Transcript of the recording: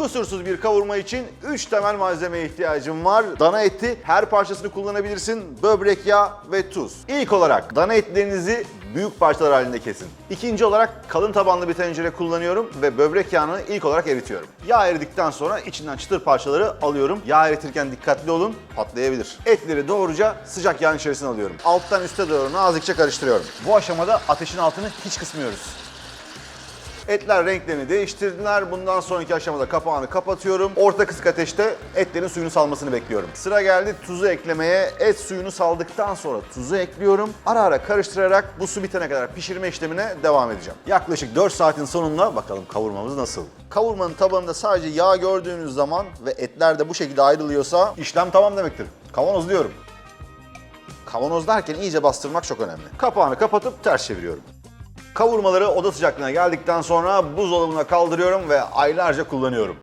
Kusursuz bir kavurma için 3 temel malzemeye ihtiyacım var. Dana eti, her parçasını kullanabilirsin. Böbrek yağı ve tuz. İlk olarak dana etlerinizi büyük parçalar halinde kesin. İkinci olarak kalın tabanlı bir tencere kullanıyorum ve böbrek yağını ilk olarak eritiyorum. Yağ eridikten sonra içinden çıtır parçaları alıyorum. Yağ eritirken dikkatli olun, patlayabilir. Etleri doğruca sıcak yağın içerisine alıyorum. Alttan üste doğru nazikçe karıştırıyorum. Bu aşamada ateşin altını hiç kısmıyoruz. Etler renklerini değiştirdiler. Bundan sonraki aşamada kapağını kapatıyorum. Orta kısık ateşte etlerin suyunu salmasını bekliyorum. Sıra geldi tuzu eklemeye. Et suyunu saldıktan sonra tuzu ekliyorum. Ara ara karıştırarak bu su bitene kadar pişirme işlemine devam edeceğim. Yaklaşık 4 saatin sonunda bakalım kavurmamız nasıl? Kavurmanın tabanında sadece yağ gördüğünüz zaman ve etler de bu şekilde ayrılıyorsa işlem tamam demektir. Kavanozluyorum. Kavanoz derken iyice bastırmak çok önemli. Kapağını kapatıp ters çeviriyorum. Kavurmaları oda sıcaklığına geldikten sonra buzdolabına kaldırıyorum ve aylarca kullanıyorum.